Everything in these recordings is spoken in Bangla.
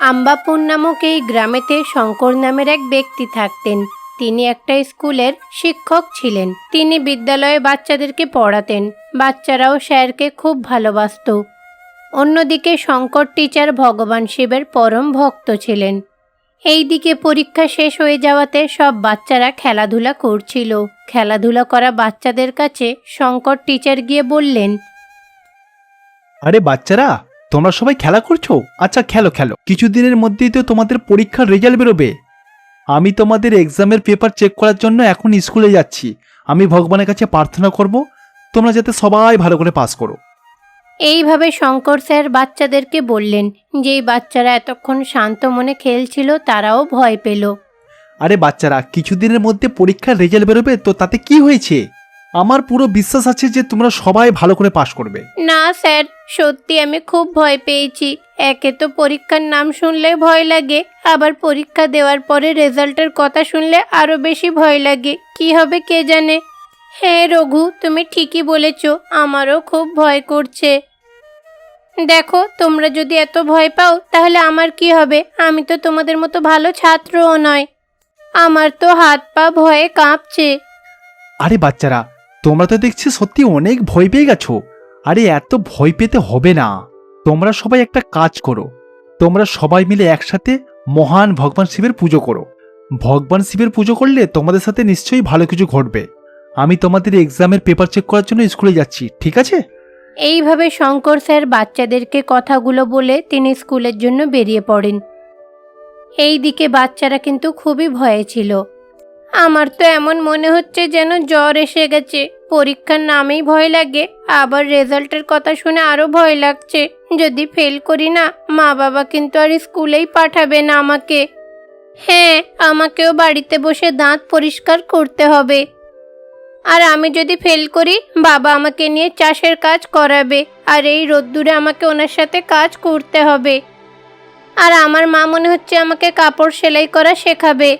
আম্বাপুর নামক এই গ্রামেতে শঙ্কর নামের এক ব্যক্তি থাকতেন। তিনি একটা স্কুলের শিক্ষক ছিলেন। তিনি বিদ্যালয়ে বাচ্চাদেরকে পড়াতেন। বাচ্চারাও স্যারকে খুব ভালোবাসতো। অন্যদিকে শঙ্কর টিচার ভগবান শিবের পরম ভক্ত ছিলেন। এইদিকে পরীক্ষা শেষ হয়ে যাওয়াতে সব বাচ্চারা খেলাধুলা করছিল। খেলাধুলা করা বাচ্চাদের কাছে শঙ্কর টিচার গিয়ে বললেন, আরে বাচ্চারা তোমরা সবাই খেলা করছ? আচ্ছা খেলো খেলো। কিছুদিনের মধ্যেই তো তোমাদের পরীক্ষার রেজাল্ট বেরোবে। আমি তোমাদের এক্সামের পেপার চেক করার জন্য এখন স্কুলে যাচ্ছি। আমি ভগবানের কাছে প্রার্থনা করব তোমরা যাতে সবাই ভালো করে পাস করো। এইভাবে শঙ্কর স্যার বাচ্চাদেরকে বললেন যেই বাচ্চারা এতক্ষণ শান্ত মনে খেলছিল তারাও ভয় পেল। আরে বাচ্চারা কিছুদিনের মধ্যে পরীক্ষার রেজাল্ট বেরোবে তো তাতে কি হয়েছে? আমার পুরো বিশ্বাস আছে যে তোমরা সবাই ভালো করে পাশ করবে। না স্যার সত্যি আমি খুব ভয় পেয়েছি। একে তো পরীক্ষার নাম শুনলে ভয় লাগে আবার পরীক্ষা দেওয়ার পরে রেজাল্টের কথা শুনলে আরও বেশি ভয় লাগে। কি হবে কে জানে? হ্যাঁ রঘু তুমি ঠিকই বলেছ আমারও খুব ভয় করছে। দেখো তোমরা যদি এত ভয় পাও তাহলে আমার কি হবে? আমি তো তোমাদের মতো ভালো ছাত্রও নয়। আমার তো হাত পা ভয়ে কাঁপছে। আরে বাচ্চারা তোমরা তো দেখছি সত্যি অনেক ভয় পেয়ে গেছো। আরে, এত ভয় পেতে হবে না। তোমরা সবাই একটা কাজ করো। তোমরা সবাই মিলে একসাথে মহান ভগবান শিবের পুজো করো। ভগবান শিবের পুজো করলে তোমাদের সাথে নিশ্চয়ই ভালো কিছু ঘটবে। আমি তোমাদের এক্সামের পেপার চেক করার জন্য স্কুলে যাচ্ছি, ঠিক আছে? এইভাবে শঙ্কর স্যার বাচ্চাদেরকে কথাগুলো বলে তিনি স্কুলের জন্য বেরিয়ে পড়েন। এই দিকে বাচ্চারা কিন্তু খুবই ভয়ে ছিল। আমার তো এমন মনে হচ্ছে যেন জ্বর এসে গেছে। পরীক্ষার নামেই ভয় লাগে। আবার রেজাল্টের কথা শুনে আরও ভয় লাগছে। যদি ফেল করি না মা বাবা কিন্তু আর স্কুলেই পাঠাবে না আমাকে। হ্যাঁ আমাকেও বাড়িতে বসে দাঁত পরিষ্কার করতে হবে। আর আমি যদি ফেল করি, বাবা আমাকে নিয়ে চাষের কাজ করাবে। আর এই রোদ্দুরে আমাকে ওনার সাথে কাজ করতে হবে। আর আমার মা মনে হচ্ছে আমাকে কাপড় সেলাই করা শেখাবে।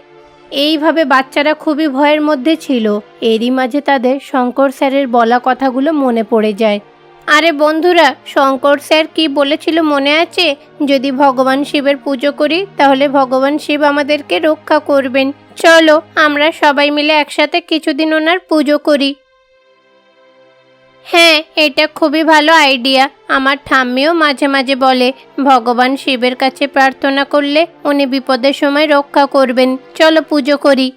এইভাবে বাচ্চারা খুবই ভয়ের মধ্যে ছিল। এরই মাঝে তাদের শঙ্কর স্যারের বলা কথাগুলো মনে পড়ে যায়। আরে বন্ধুরা, শঙ্কর স্যার কি বলেছিল মনে আছে? যদি ভগবান শিবের পুজো করি, তাহলে ভগবান শিব আমাদেরকে রক্ষা করবেন। চলো, আমরা সবাই মিলে একসাথে কিছুদিন ওনার পুজো করি। হ্যাঁ এটা খুবই ভালো আইডিয়া। আমার ঠাম্মিও মাঝে মাঝে বলে, ভগবান শিবের কাছে প্রার্থনা করলে উনি বিপদের সময় রক্ষা করবেন। চলো পুজো করি।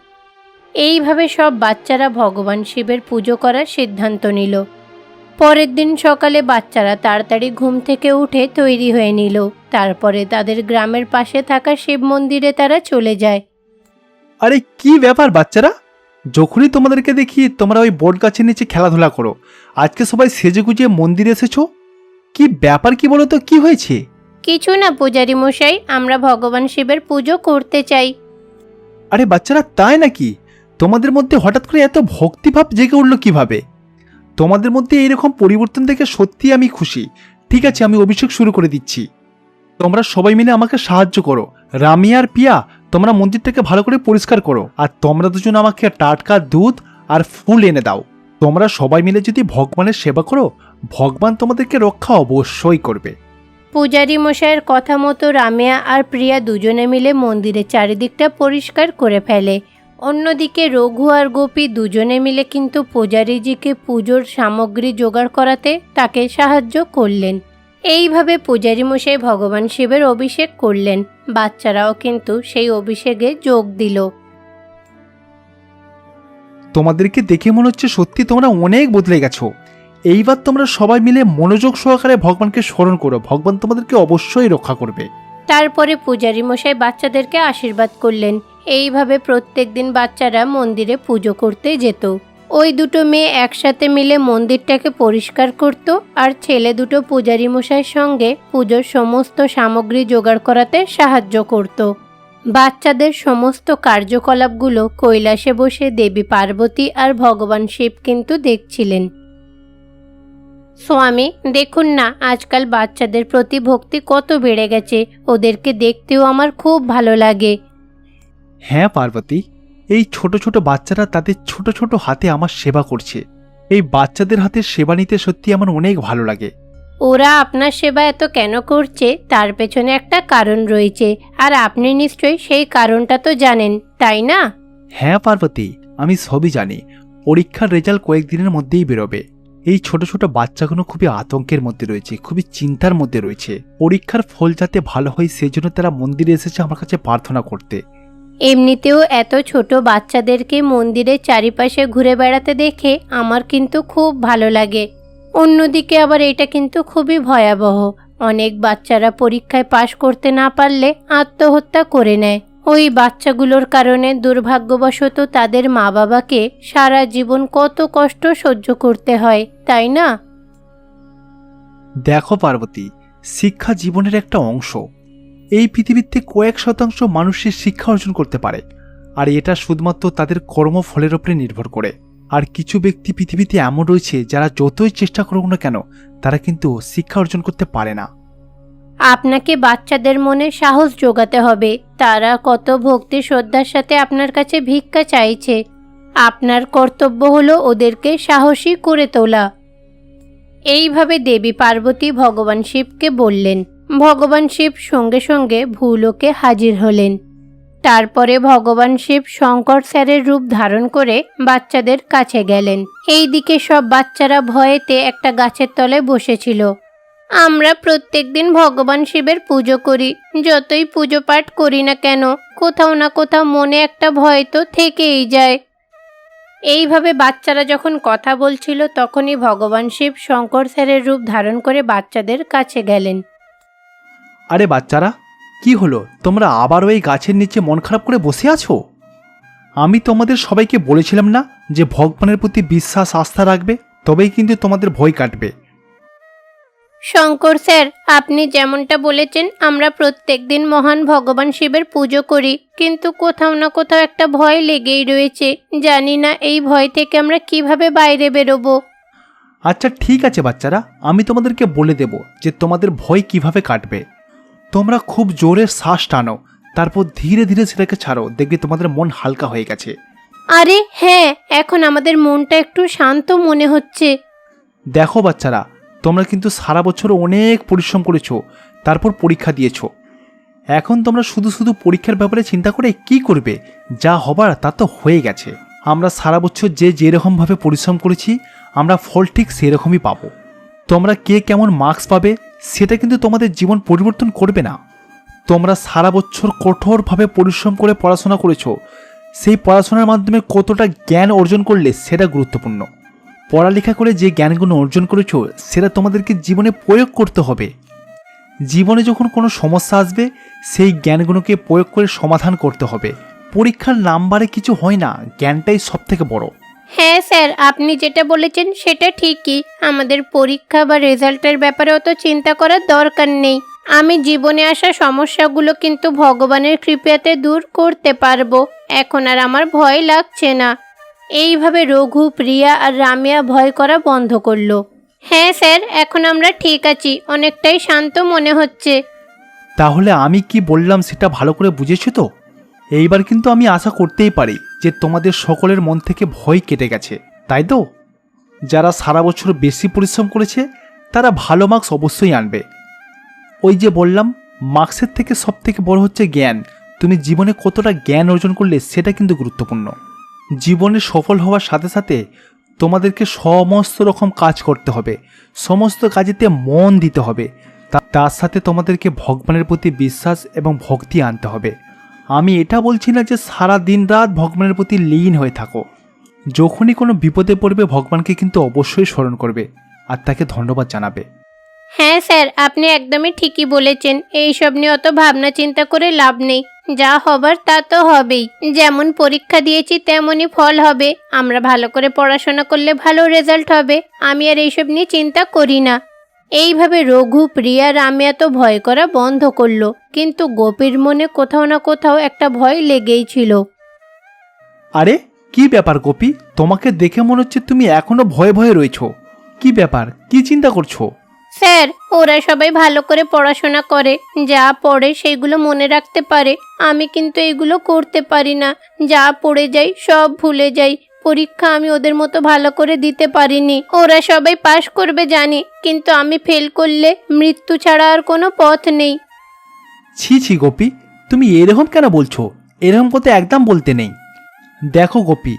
এইভাবে সব বাচ্চারা ভগবান শিবের পুজো করার সিদ্ধান্ত নিল। পরের দিন সকালে বাচ্চারা তাড়াতাড়ি ঘুম থেকে উঠে তৈরি হয়ে নিল। তারপরে তাদের গ্রামের পাশে থাকা শিব মন্দিরে তারা চলে যায়। আরে, কি ব্যাপার বাচ্চারা? যখনই তোমাদেরকে দেখি তোমরা ওই বোর্ড গাছের নিচে খেলাধুলা করো আজকে সবাই সেজে গুজে মন্দিরে এসেছ? কি ব্যাপার কি বলো তো কি হয়েছে? কিছু না পূজারি মশাই আমরা ভগবান শিবের পুজো করতে চাই। আরে বাচ্চারা তাই নাকি? তোমাদের মধ্যে হঠাৎ করে এত ভক্তিভাব জেগে উঠল কীভাবে? তোমাদের মধ্যে এইরকম পরিবর্তন দেখে সত্যি আমি খুশি। ঠিক আছে আমি অভিষেক শুরু করে দিচ্ছি। তোমরা সবাই মিলে আমাকে সাহায্য করো। রামি আর পিয়া তোমরা মন্দিরটাকে ভালো করে পরিষ্কার করো। আর তোমরা দুজন আমাকে টাটকা দুধ আর ফুল এনে দাও। তোমরা সবাই মিলে যদি ভগবানের সেবা করো, ভগবান তোমাদেরকে রক্ষা অবশ্যই করবে। পূজারী মশাইয়ের কথা মতো রামিয়া আর প্রিয়া দুজনে মিলে মন্দিরের চারিদিকটা পরিষ্কার করে ফেলে। অন্যদিকে রঘু আর গোপী দুজনে মিলে কিন্তু পূজারীজিকে পুজোর সামগ্রী জোগাড় করাতে তাকে সাহায্য করলেন। এইভাবে পূজারী মশাই ভগবান শিবের অভিষেক করলেন। বাচ্চারাও কিন্তু সেই অভিষেকে যোগ দিল। তোমাদেরকে দেখে মনে হচ্ছে সত্যি তোমরা অনেক বদলে গেছো। এইবার তোমরা সবাই মিলে মনোযোগ সহকারে ভগবানকে স্মরণ করো। ভগবান তোমাদেরকে অবশ্যই রক্ষা করবে। তারপরে পূজারি মশাই বাচ্চাদেরকে আশীর্বাদ করলেন। এইভাবে প্রত্যেক দিন বাচ্চারা মন্দিরে পুজো করতে যেত। ওই দুটো মেয়ে একসাথে মিলে মন্দিরটাকে পরিষ্কার করত আর ছেলে দুটো পূজারী মশাইয়ের সঙ্গে পুজোর সমস্ত সামগ্রী জোগাড় করাতে সাহায্য করত। বাচ্চাদের সমস্ত কার্যকলাপগুলো কৈলাসে বসে দেবী পার্বতী আর ভগবান শিব কিন্তু দেখছিলেন। স্বামী, দেখুন না, আজকাল বাচ্চাদের প্রতি ভক্তি কত বেড়ে গেছে। ওদেরকে দেখতেও আমার খুব ভালো লাগে। হ্যাঁ পার্বতী এই ছোট ছোট বাচ্চারা তাদের ছোট ছোট হাতে আমার সেবা করছে। এই বাচ্চাদের হাতে সেবা নিতে সত্যি আমার অনেক ভালো লাগে। ওরা আপনার সেবা এত কেন করছে? তার পেছনে একটা কারণ রয়েছে। আর আপনি নিশ্চয়ই সেই কারণটা তো জানেন তাই না? হ্যাঁ পার্বতী আমি সবই জানি। পরীক্ষার রেজাল্ট কয়েকদিনের মধ্যেই বেরোবে। এই ছোট ছোট বাচ্চাগুলো খুবই আতঙ্কের মধ্যে রয়েছে খুবই চিন্তার মধ্যে রয়েছে। পরীক্ষার ফল যাতে ভালো হয় সেজন্য তারা মন্দিরে এসেছে আমার কাছে প্রার্থনা করতে। এমনিতেও এত ছোট বাচ্চাদেরকে মন্দিরের চারিপাশে ঘুরে বেড়াতে দেখে আমার কিন্তু খুব ভালো লাগে। অন্যদিকে আবার এটা কিন্তু খুবই ভয়াবহ। অনেক বাচ্চারা পরীক্ষায় পাশ করতে না পারলে আত্মহত্যা করে নেয়। ওই বাচ্চাগুলোর কারণে দুর্ভাগ্যবশত তাদের মা বাবাকে সারা জীবন কত কষ্ট সহ্য করতে হয়, তাই না? দেখো পার্বতী, শিক্ষা জীবনের একটা অংশ। এই পৃথিবীতে কয়েক শতাংশ মানুষের শিক্ষা অর্জন করতে পারে, আর এটা শুধুমাত্র তাদের কর্মফলের উপরে নির্ভর করে। আর কিছু ব্যক্তি পৃথিবীতে এমন রয়েছে যারা যতই চেষ্টা করুক না কেন, তারা কিন্তু শিক্ষা অর্জন করতে পারে না। আপনাকে বাচ্চাদের মনে সাহস যোগাতে হবে। তারা কত ভক্তি, শ্রদ্ধার সাথে আপনার কাছে ভিক্ষা চাইছে। আপনার কর্তব্য হলো ওদেরকে সাহসী করে তোলা। এইভাবে দেবী পার্বতী ভগবান শিবকে বললেন। ভগবান শিব সঙ্গে সঙ্গে ভূলোকে হাজির হলেন। তারপরে ভগবান শিব শঙ্কর স্যারের রূপ ধারণ করে বাচ্চাদের কাছে গেলেন। এই দিকে সব বাচ্চারা ভয়েতে একটা গাছের তলে বসেছিল। আমরা প্রত্যেক দিন ভগবান শিবের পুজো করি। যতই পুজো পাঠ করি না কেন, কোথাও না কোথাও মনে একটা ভয় তো থেকেই যায়। এইভাবে বাচ্চারা যখন কথা বলছিল, তখনই ভগবান শিব শঙ্কর স্যারের রূপ ধারণ করে বাচ্চাদের কাছে গেলেন। আরে বাচ্চারা কি হলো? তোমরা আবারও এই গাছের নিচে মন খারাপ করে বসে আছো? আমি তোমাদের সবাইকে বলেছিলাম না যে ভগবানের প্রতি বিশ্বাস আস্থা রাখবে তবেই কিন্তু তোমাদের ভয় কাটবে। শঙ্কর স্যার আপনি যেমনটা বলেছেন আমরা প্রত্যেক দিন মহান ভগবান শিবের পুজো করি কিন্তু কোথাও না কোথাও একটা ভয় লেগেই রয়েছে। জানি না এই ভয় থেকে আমরা কীভাবে বাইরে বেরোবো। আচ্ছা ঠিক আছে বাচ্চারা আমি তোমাদেরকে বলে দেব যে তোমাদের ভয় কীভাবে কাটবে। তোমরা খুব জোরে শ্বাস টানো তারপর ধীরে ধীরে সেটাকে ছাড়ো দেখবে তোমাদের মন হালকা হয়ে গেছে। আরে হ্যাঁ এখন আমাদের মনটা একটু শান্ত মনে হচ্ছে। দেখো বাচ্চারা তোমরা কিন্তু সারা বছর অনেক পরিশ্রম করেছ তারপর পরীক্ষা দিয়েছ। এখন তোমরা শুধু শুধু পরীক্ষার ব্যাপারে চিন্তা করে কি করবে যা হবার তা তো হয়ে গেছে। আমরা সারা বছর যে যেরকমভাবে পরিশ্রম করেছি আমরা ফল ঠিক সেরকমই পাবো। তোমরা কে কেমন মার্কস পাবে সেটা কিন্তু তোমাদের জীবন পরিবর্তন করবে না। তোমরা সারা বছর কঠোরভাবে পরিশ্রম করে পড়াশোনা করেছ। সেই পড়াশোনার মাধ্যমে কতটা জ্ঞান অর্জন করলে সেটা গুরুত্বপূর্ণ। পড়ালেখা করে যে জ্ঞানগুলো অর্জন করেছ, সেটা তোমাদেরকে জীবনে প্রয়োগ করতে হবে। জীবনে যখন কোনো সমস্যা আসবে, সেই জ্ঞানগুলোকে প্রয়োগ করে সমাধান করতে হবে। পরীক্ষার নাম্বারে কিছু হয় না, জ্ঞানটাই সব থেকে বড়। হ্যাঁ স্যার, আপনি যেটা বলেছেন সেটা ঠিকই। আমাদের পরীক্ষা বা রেজাল্টের ব্যাপারে অত চিন্তা করার দরকার নেই। আমি জীবনে আসা সমস্যাগুলো কিন্তু ভগবানের কৃপাতে দূর করতে পারব। এখন আর আমার ভয় লাগছে না। এইভাবে রঘু, প্রিয়া আর রামিয়া ভয় করা বন্ধ করল। হ্যাঁ স্যার, এখন আমরা ঠিক আছি। অনেকটাই শান্ত মনে হচ্ছে। তাহলে আমি কি বললাম সেটা ভালো করে বুঝেছ তো? এইবার কিন্তু আমি আশা করতেই পারি। যে তোমাদের সকলের মন থেকে ভয় কেটে গেছে, তাই তো? যারা সারা বছর বেশি পরিশ্রম করেছে, তারা ভালো মার্কস অবশ্যই আনবে। ওই যে বললাম মার্কসের থেকে সব থেকে বড় হচ্ছে জ্ঞান। তুমি জীবনে কতটা জ্ঞান অর্জন করলে সেটা কিন্তু গুরুত্বপূর্ণ। জীবনে সফল হওয়ার সাথে সাথে তোমাদেরকে সমস্ত রকম কাজ করতে হবে। সমস্ত কাজেতে মন দিতে হবে। তার সাথে তোমাদেরকে ভগবানের প্রতি বিশ্বাস এবং ভক্তি আনতে হবে। আমি এটা বলছি না যে সারা দিন রাত ভগবানের প্রতি লীন হয়ে থাকো। যখনই কোনো বিপদে পড়বে, ভগবানকে কিন্তু অবশ্যই স্মরণ করবে আর তাকে ধন্যবাদ জানাবে। হ্যাঁ স্যার, আপনি একদমই ঠিকই বলেছেন। এইসব নিয়ে অত ভাবনা চিন্তা করে লাভ নেই। যা হবার তা তো হবেই। যেমন পরীক্ষা দিয়েছি, তেমনই ফল হবে। আমরা ভালো করে পড়াশোনা করলে ভালো রেজাল্ট হবে। আমি আর এইসব নিয়ে চিন্তা করি না। এইভাবে রঘু প্রিয়া রামিয়া তো ভয় করা বন্ধ করল কিন্তু গোপীর মনে কোথাও না কোথাও একটা ভয় লেগেই ছিল। আরে কি ব্যাপার গোপী? তোমাকে দেখে মনে হচ্ছে তুমি এখনও ভয়ে ভয়ে রয়েছো। কি ব্যাপার? কি চিন্তা করছ? স্যার ওরা সবাই ভালো করে পড়াশোনা করে যা পড়ে সেগুলো মনে রাখতে পারে। আমি কিন্তু এগুলো করতে পারি না। যা পড়ে যাই সব ভুলে যাই। পরীক্ষা আমি ওদের মতো ভালো করে দিতে পারিনি। ওরা সবাই পাশ করবে জানি, কিন্তু আমি ফেল করলে মৃত্যু ছাড়া আর কোনো পথ নেই। ছি ছি, গোপী, তুমি এরকম কেন বলছো? এরকম কথা একদম বলতে নেই। দেখো, গোপী,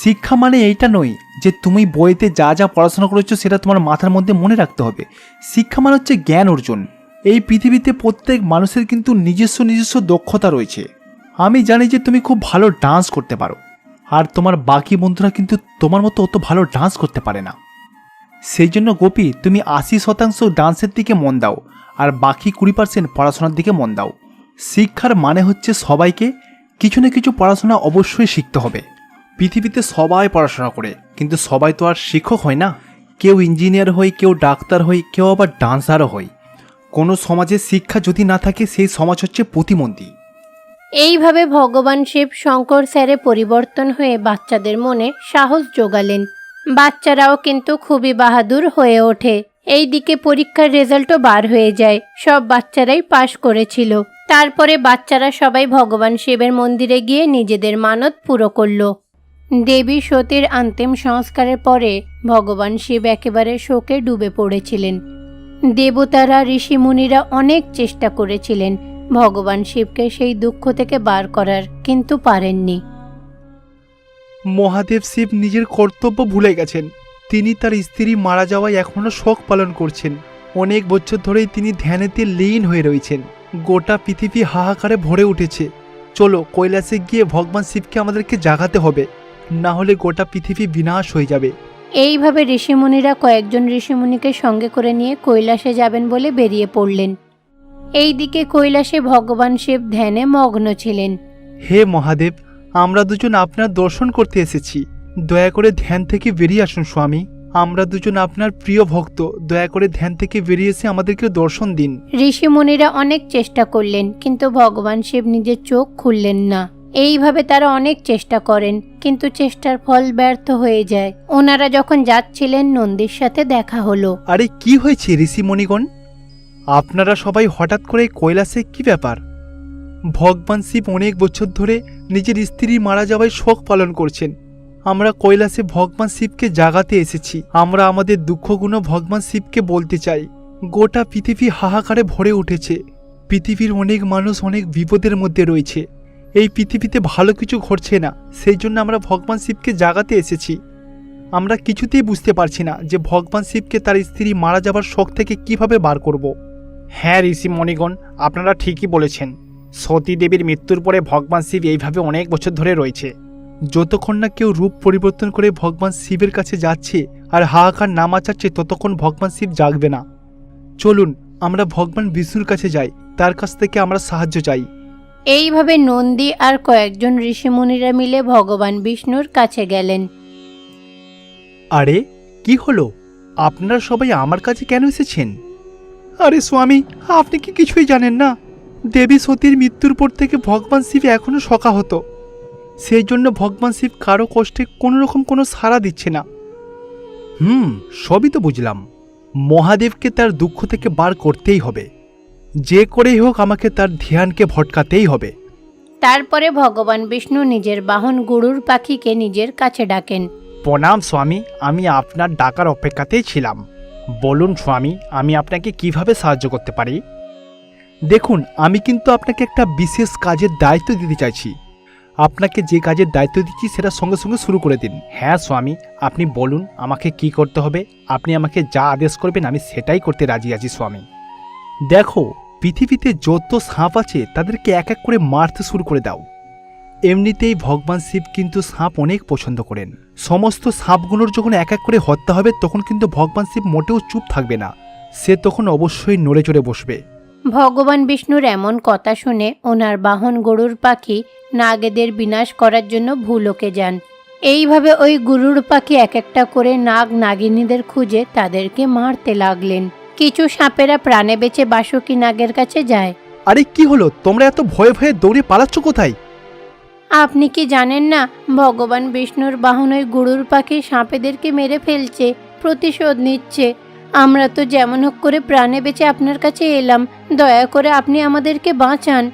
শিক্ষা মানে এইটা নয় যে তুমি বইতে যা যা পড়াশোনা করেছ সেটা তোমার মাথার মধ্যে মনে রাখতে হবে। শিক্ষা মানে হচ্ছে জ্ঞান অর্জন। এই পৃথিবীতে প্রত্যেক মানুষের কিন্তু নিজস্ব নিজস্ব দক্ষতা রয়েছে। আমি জানি যে তুমি খুব ভালো ডান্স করতে পারো। আর তোমার বাকি বন্ধুরা কিন্তু তোমার মতো অত ভালো ডান্স করতে পারে না। সেই জন্য গোপী, তুমি আশি শতাংশ ডান্সের দিকে মন দাও, আর বাকি কুড়ি পার্সেন্ট পড়াশোনার দিকে মন দাও। শিক্ষার মানে হচ্ছে সবাইকে কিছু না কিছু পড়াশোনা অবশ্যই শিখতে হবে। পৃথিবীতে সবাই পড়াশোনা করে, কিন্তু সবাই তো আর শিক্ষক হয় না। কেউ ইঞ্জিনিয়ার হয় কেউ ডাক্তার হয় কেউ আবার ডান্সারও হয় কোনো সমাজে শিক্ষা যদি না থাকে, সেই সমাজ হচ্ছে প্রতিমন্ত্রী এইভাবে ভগবান শিব শঙ্কর স্যারে পরিবর্তন হয়ে বাচ্চাদের মনে সাহস যোগালেন। বাচ্চারাও কিন্তু খুবই বাহাদুর হয়ে ওঠে। এই দিকে পরীক্ষার রেজাল্টও বার হয়ে যায়। সব বাচ্চারাই পাশ করেছিল। তারপরে বাচ্চারা সবাই ভগবান শিবের মন্দিরে গিয়ে নিজেদের মানত পুরো করল। দেবী সতীর আন্তিম সংস্কারের পরে ভগবান শিব একেবারে শোকে ডুবে পড়েছিলেন। দেবতারা, ঋষিমুনিরা অনেক চেষ্টা করেছিলেন। ভগবান শিবকে সেই দুঃখ থেকে বার করার কিন্তু পারেননি। মহাদেব শিব নিজের কর্তব্য ভুলে গেছেন। তিনি তার স্ত্রী মারা যাওয়ায় এখনও শোক পালন করছেন। অনেক বছর ধরেই তিনি ধ্যানেতে লীন হয়ে রয়েছেন। গোটা পৃথিবী হাহাকারে ভরে উঠেছে। চলো কৈলাসে গিয়ে ভগবান শিবকে আমাদেরকে জাগাতে হবে। না হলে গোটা পৃথিবী বিনাশ হয়ে যাবে। এইভাবে ঋষিমুনিরা কয়েকজন ঋষিমুনিকে সঙ্গে করে নিয়ে কৈলাসে যাবেন বলে বেরিয়ে পড়লেন। এইদিকে কৈলাসে ভগবান শিব ধ্যানে মগ্ন ছিলেন। হে মহাদেব আমরা দুজন আপনার দর্শন করতে এসেছি। দয়া করে ধ্যান থেকে বেরিয়ে আসুন স্বামী। আমরা দুজন আপনার প্রিয় ভক্ত। দয়া করে ধ্যান থেকে বেরিয়ে এসে আমাদেরকে দর্শন দিন। ঋষিমুনিরা অনেক চেষ্টা করলেন কিন্তু ভগবান শিব নিজের চোখ খুললেন না। এইভাবে তারা অনেক চেষ্টা করেন কিন্তু চেষ্টার ফল ব্যর্থ হয়ে যায়। ওনারা যখন যাচ্ছিলেন নন্দীর সাথে দেখা হলো। আরে কি হয়েছে ঋষিমণিগণ? আপনারা সবাই হঠাৎ করে কৈলাসে কি ব্যাপার? ভগবান শিব অনেক বছর ধরে নিজের স্ত্রী মারা যাওয়ায় শোক পালন করছেন। আমরা কৈলাসে ভগবান শিবকে জাগাতে এসেছি। আমরা আমাদের দুঃখগুণ ভগবান শিবকে বলতে চাই। গোটা পৃথিবী হাহাকারে ভরে উঠেছে। পৃথিবীর অনেক মানুষ অনেক বিপদের মধ্যে রয়েছে। এই পৃথিবীতে ভালো কিছু ঘটছে না। সেই জন্য আমরা ভগবান শিবকে জাগাতে এসেছি। আমরা কিছুতেই বুঝতে পারছি না যে ভগবান শিবকে তার স্ত্রী মারা যাবার শখ থেকে কীভাবে বার করব। হ্যাঁ ঋষি মণিগণ আপনারা ঠিকই বলেছেন। সতী দেবীর মৃত্যুর পরে ভগবান শিব এইভাবে অনেক বছর ধরে রয়েছে। যতক্ষণ না কেউ রূপ পরিবর্তন করে ভগবান শিবের কাছে যাচ্ছে আর হাহাকার নাম আচাচ্ছে ততক্ষণ ভগবান শিব জাগবে না। চলুন আমরা ভগবান বিষ্ণুর কাছে যাই। তার কাছ থেকে আমরা সাহায্য চাই। এইভাবে নন্দী আর কয়েকজন ঋষিমুনিরা মিলে ভগবান বিষ্ণুর কাছে গেলেন। আরে কি হলো? আপনারা সবাই আমার কাছে কেন এসেছেন? আরে স্বামী আপনি কি কিছুই জানেন না? দেবী সতীর মৃত্যুর পর থেকে ভগবান শিব এখনও সকা হতো সেই জন্য ভগবান শিব কারও কষ্টে কোনো রকম কোনো সাড়া দিচ্ছে না। হুম সবই তো বুঝলাম। মহাদেবকে তার দুঃখ থেকে বার করতেই হবে। যে করেই হোক আমাকে তার ধ্যানকে ভটকাতেই হবে। তারপরে ভগবান বিষ্ণু নিজের বাহন গরুর পাখিকে নিজের কাছে ডাকেন। প্রণাম স্বামী আমি আপনার ডাকার অপেক্ষাতেই ছিলাম। বলুন স্বামী, আমি আপনাকে কীভাবে সাহায্য করতে পারি? দেখুন, আমি কিন্তু আপনাকে একটা বিশেষ কাজের দায়িত্ব দিতে চাইছি। আপনাকে যে কাজের দায়িত্ব দিচ্ছি সেটা সঙ্গে সঙ্গে শুরু করে দিন। হ্যাঁ স্বামী, আপনি বলুন আমাকে কি করতে হবে? আপনি আমাকে যা আদেশ করবেন আমি সেটাই করতে রাজি আছি স্বামী। দেখো, পৃথিবীতে যত সাপ আছে তাদেরকে এক এক করে মারতে শুরু করে দাও। এমনিতেই ভগবান শিব কিন্তু সাপ অনেক পছন্দ করেন। সমস্ত সাপগুলোর যখন এক এক করে হত্যা হবে তখন কিন্তু ভগবান শিব মোটেও চুপ থাকবে না। সে তখন অবশ্যই নড়ে চড়ে বসবে। ভগবান বিষ্ণুর এমন কথা শুনে ওনার বাহন গরুর পাখি নাগেদের বিনাশ করার জন্য ভুলোকে যান। এইভাবে ওই গরুর পাখি এক একটা করে নাগ নাগিনীদের খুঁজে তাদেরকে মারতে লাগলেন। কিছু সাপেরা প্রাণে বেঁচে বাসুকি নাগের কাছে যায়। আরে কি হলো? তোমরা এত ভয়ে ভয়ে দৌড়ে পালাচ্ছ কোথায়? আপনি কি জানেন না ভগবান বিষ্ণুর বাহন ওই গরুর পাখি সাপেদেরকে মেরে ফেলছে প্রতিশোধ নিচ্ছে। আমরা তো যেমন হোক করে প্রাণে বেঁচে আপনার কাছে এলাম দয়া করে আপনি আমাদেরকে বাঁচান।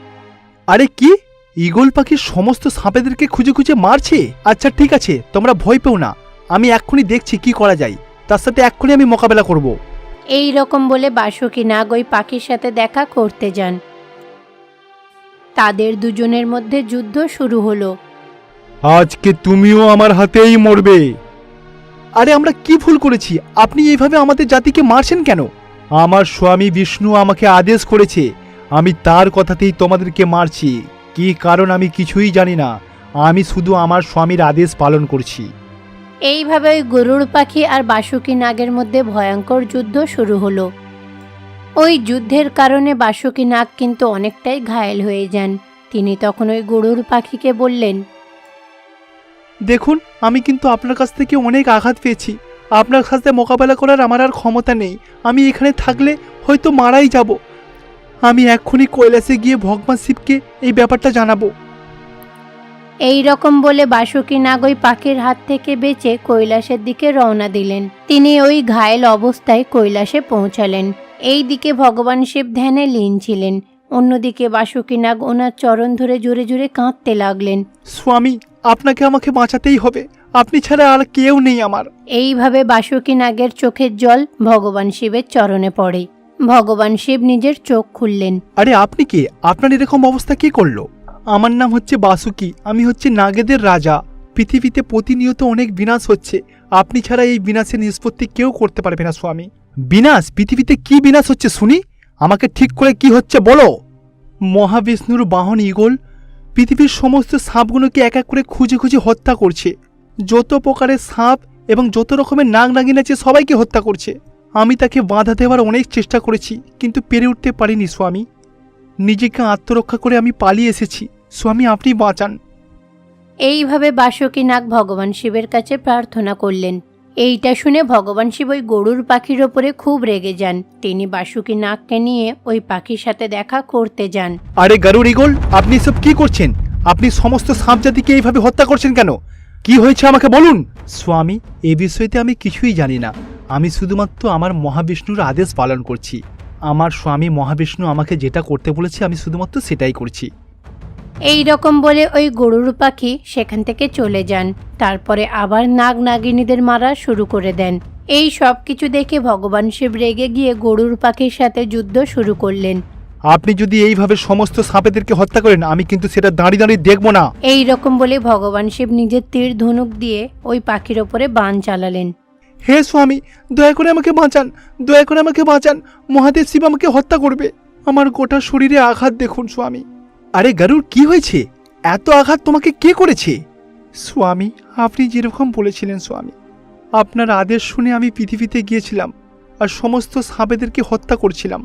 আরে কি? ঈগল পাখি সমস্ত সাপেদেরকে খুঁজে খুঁজে মারছে? আচ্ছা ঠিক আছে তোমরা ভয় পেও না। আমি এক্ষুনি দেখছি কি করা যায়। তার সাথে এক্ষুনি আমি মোকাবেলা করব। এই রকম বলে বাসুকি নাগ ওই পাখির সাথে দেখা করতে যান। তাদের দুজনের মধ্যে যুদ্ধ শুরু হলো। আজকে তুমিও আমার হাতেই মরবে? আরে আমরা কি ভুল করেছি? আপনি এইভাবে আমাদের জাতিকে মারছেন কেন? আমার স্বামী বিষ্ণু আমাকে আদেশ করেছে আমি তার কথাতেই তোমাদেরকে মারছি। কি কারণ আমি কিছুই জানি না আমি শুধু আমার স্বামীর আদেশ পালন করছি। এইভাবে ওই গরুড় পাখি আর বাসুকি নাগের মধ্যে ভয়ঙ্কর যুদ্ধ শুরু হলো। ওই যুদ্ধের কারণে বাসুকি নাগ কিন্তু অনেকটাই ঘায়েল হয়ে যান। তিনি তখন ওই গরুর পাখিকে বললেন দেখুন আমি কিন্তু আপনার কাছ থেকে অনেক আঘাত পেয়েছি। আপনার সাথে মোকাবেলা করার আমার আর ক্ষমতা নেই। আমি এখানে থাকলে হয়তো মারাই যাব। আমি এক্ষুনি কৈলাসে গিয়ে ভগবান শিবকে এই ব্যাপারটা জানাব। এই রকম বলে বাসুকি নাগ ওই পাখির হাত থেকে বেঁচে কৈলাসের দিকে রওনা দিলেন। তিনি ওই ঘায়েল অবস্থায় কৈলাসে পৌঁছালেন। এই দিকে ভগবান শিব ধ্যানে লীন ছিলেন। অন্যদিকে বাসুকি নাগ ওনার চরণ ধরে জোরে জোরে কাঁদতে লাগলেন। স্বামী আপনাকে আমাকে বাঁচাতেই হবে। আপনি ছাড়া আর কেউ নেই আমার। এইভাবে বাসুকি নাগের চোখের জল ভগবান শিবের চরণে পড়ে। ভগবান শিব নিজের চোখ খুললেন। আরে আপনি কে? আপনার এরকম অবস্থা কে করল? আমার নাম হচ্ছে বাসুকি আমি হচ্ছে নাগেদের রাজা। পৃথিবীতে প্রতিনিয়ত অনেক বিনাশ হচ্ছে। আপনি ছাড়া এই বিনাশের নিষ্পত্তি কেউ করতে পারবে না স্বামী। বিনাশ? পৃথিবীতে কি বিনাশ হচ্ছে শুনি? আমাকে ঠিক করে কি হচ্ছে বলো? মহাবিষ্ণুর বাহন ঈগল, পৃথিবীর সমস্ত সাপগুলোকে এক এক করে খুঁজে খুঁজে হত্যা করছে। যত প্রকারের সাপ এবং যত রকমের নাগ নাগিন আছে সবাইকে হত্যা করছে। আমি তাকে বাধা দেওয়ার অনেক চেষ্টা করেছি, কিন্তু পেরে উঠতে পারিনি স্বামী। নিজেকে আত্মরক্ষা করে আমি পালিয়ে এসেছি। স্বামী, আপনি বাঁচান। এইভাবে বাসুকি নাগ ভগবান শিবের কাছে প্রার্থনা করলেন। এইটা শুনে ভগবান শিব ওই গরুর পাখির ওপরে খুব রেগে যান। তিনি বাসুকি নাগকে নিয়ে ওই পাখির সাথে দেখা করতে যান। আরে গারুর ইগল আপনি সব কি করছেন? আপনি সমস্ত সাপ জাতিকে এইভাবে হত্যা করছেন কেন? কি হয়েছে আমাকে বলুন? স্বামী এ বিষয়তে আমি কিছুই জানি না। আমি শুধুমাত্র আমার মহাবিষ্ণুর আদেশ পালন করছি। আমার স্বামী মহাবিষ্ণু আমাকে যেটা করতে বলেছে আমি শুধুমাত্র সেটাই করছি। এই রকম বলে ওই গরুর পাখি সেখান থেকে চলে যান। তারপরে আবার নাগ নাগিনীদের মারা শুরু করে দেন। এই সব কিছু দেখে ভগবান শিব রেগে গিয়ে গরুর পাখির সাথে যুদ্ধ শুরু করলেন। আপনি যদি এইভাবে সমস্ত সাপেদেরকে হত্যা করেন আমি কিন্তু সেটা দাঁড়িয়ে দাঁড়িয়ে দেখব না। এই রকম বলে ভগবান শিব নিজের তীর ধনুক দিয়ে ওই পাখির ওপরে বান চালালেন। হে স্বামী দয়া করে আমাকে বাঁচান দয়া করে আমাকে বাঁচান। মহাদেব শিব আমাকে হত্যা করবে। আমার গোটা শরীরে আঘাত দেখুন স্বামী। আরে গরুর, কি হয়েছে? এত আঘাত তোমাকে কে করেছে? স্বামী, আপনি যেরকম বলেছিলেন স্বামী, আপনার আদেশ শুনে আমি পৃথিবীতে গিয়েছিলাম আর সমস্ত সাপেদেরকে হত্যা করছিলাম।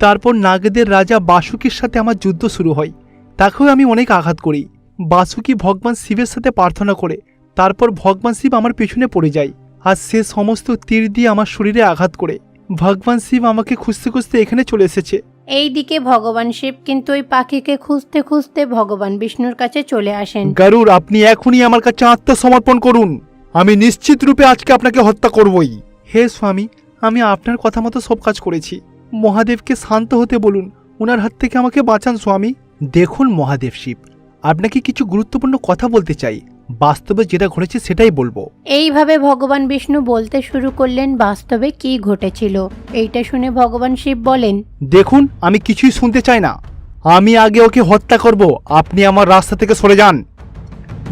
তারপর নাগেদের রাজা বাসুকির সাথে আমার যুদ্ধ শুরু হয়। তাকেও আমি অনেক আঘাত করি। বাসুকি ভগবান শিবের সাথে প্রার্থনা করে, তারপর ভগবান শিব আমার পেছনে পড়ে যায় আর সে সমস্ত তীর দিয়ে আমার শরীরে আঘাত করে। ভগবান শিব আমাকে খুঁজতে খুঁজতে এখানে চলে এসেছে। এইদিকে ভগবান শিব কিন্তু ওই পাখিকে খুঁজতে খুঁজতে ভগবান বিষ্ণুর কাছে চলে আসেন। গরুর আপনি এখনই আমার কাছে আত্মসমর্পণ করুন। আমি নিশ্চিত রূপে আজকে আপনাকে হত্যা করবই। হে স্বামী আমি আপনার কথা মতো সব কাজ করেছি। মহাদেবকে শান্ত হতে বলুন। ওনার হাত থেকে আমাকে বাঁচান স্বামী। দেখুন মহাদেব শিব আপনাকে কিছু গুরুত্বপূর্ণ কথা বলতে চাই। বাস্তবে যেটা ঘটেছে সেটাই বলব। এইভাবে ভগবান বিষ্ণু বলতে শুরু করলেন বাস্তবে কি ঘটেছিল। এইটা শুনে ভগবান শিব বলেন দেখুন আমি কিছুই শুনতে চাই না। আমি আগে ওকে হত্যা করব। আপনি আমার রাস্তা থেকে সরে যান।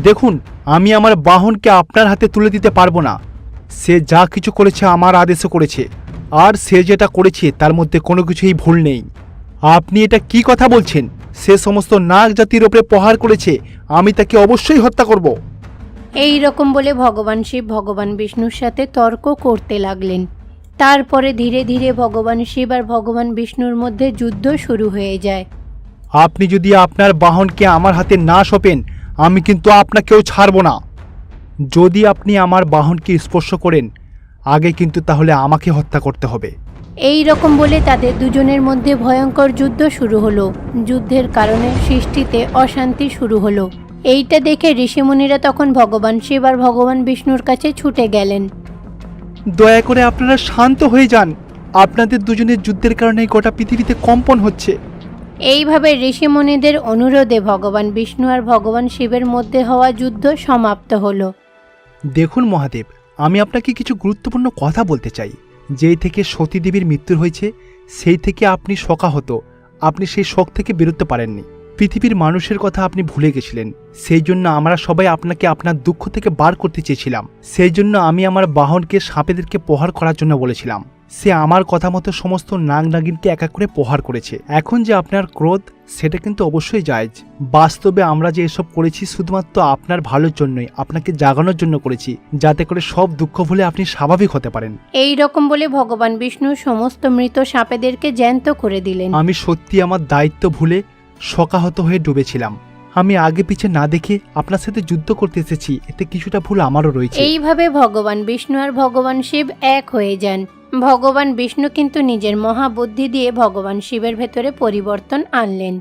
দেখুন আমি আমার বাহনকে আপনার হাতে তুলে দিতে পারব না। সে যা কিছু করেছে আমার আদেশে করেছে। আর সে যেটা করেছে তার মধ্যে কোনো কিছুই ভুল নেই। আপনি এটা কি কথা বলছেন? সে সমস্ত নাগ জাতির ওপরে প্রহার করেছে। আমি তাকে অবশ্যই হত্যা করব। এই রকম বলে ভগবান শিব ভগবান বিষ্ণুর সাথে তর্ক করতে লাগলেন। তারপরে ধীরে ধীরে ভগবান শিব আর ভগবান বিষ্ণুর মধ্যে যুদ্ধ শুরু হয়ে যায়। আপনি যদি আপনার বাহনকে আমার হাতে না সপেন আমি কিন্তু আপনাকেও ছাড়ব না। যদি আপনি আমার বাহনকে স্পর্শ করেন আগে কিন্তু তাহলে আমাকে হত্যা করতে হবে। এই রকম বলে তাদের দুজনের মধ্যে ভয়ঙ্কর যুদ্ধ শুরু হলো। যুদ্ধের কারণে সৃষ্টিতে অশান্তি শুরু হলো। এইটা দেখে ঋষিমুনিরা তখন ভগবান শিব আর ভগবান বিষ্ণুর কাছে ছুটে গেলেন। দয়া করে আপনারা শান্ত হয়ে যান। আপনাদের দুজনের যুদ্ধের কারণে গোটা পৃথিবীতে কম্পন হচ্ছে। এইভাবে ঋষিমুনিদের অনুরোধে ভগবান বিষ্ণু আর ভগবান শিবের মধ্যে হওয়া যুদ্ধ সমাপ্ত হলো। দেখুন মহাদেব আমি আপনাকে কিছু গুরুত্বপূর্ণ কথা বলতে চাই। যেই থেকে সতীদেবীর মৃত্যু হয়েছে, সেই থেকে আপনি শোকাহত। আপনি সেই শোক থেকে বেরোতে পারেননি। পৃথিবীর মানুষের কথা আপনি ভুলে গেছিলেন। সেই জন্য আমরা সবাই আপনাকে আপনার দুঃখ থেকে বার করতে চেয়েছিলাম। সেই জন্য আমি আমার বাহনকে সাপেদেরকে প্রহার করার জন্য বলেছিলাম। সে আমার কথা মতো সমস্ত নাগ নাগিনকে এক এক করে প্রহার করেছে। এখন যে আপনার ক্রোধ সেটা কিন্তু অবশ্যই জায়জ। বাস্তবে আমরা যে এসব করেছি শুধুমাত্র আপনার ভালোর জন্যই আপনাকে জাগানোর জন্য করেছি যাতে করে সব দুঃখ ভুলে আপনি স্বাভাবিক হতে পারেন। এই রকম বলে ভগবান বিষ্ণু সমস্ত মৃত সাপেদেরকে জ্যান্ত করে দিলেন। আমি সত্যি আমার দায়িত্ব ভুলে শোকাহত হয়ে ডুবেছিলাম। আমি আগে পিছে না দেখে আপনার সাথে যুদ্ধ করতে এসেছি, এতে কিছুটা ভুল আমারও রয়েছে। এইভাবে ভগবান বিষ্ণু আর ভগবান শিব এক হয়ে যান। ভগবান বিষ্ণু কিন্তু নিজের মহাবুদ্ধি দিয়ে ভগবান শিবের ভেতরে পরিবর্তন আনলেন।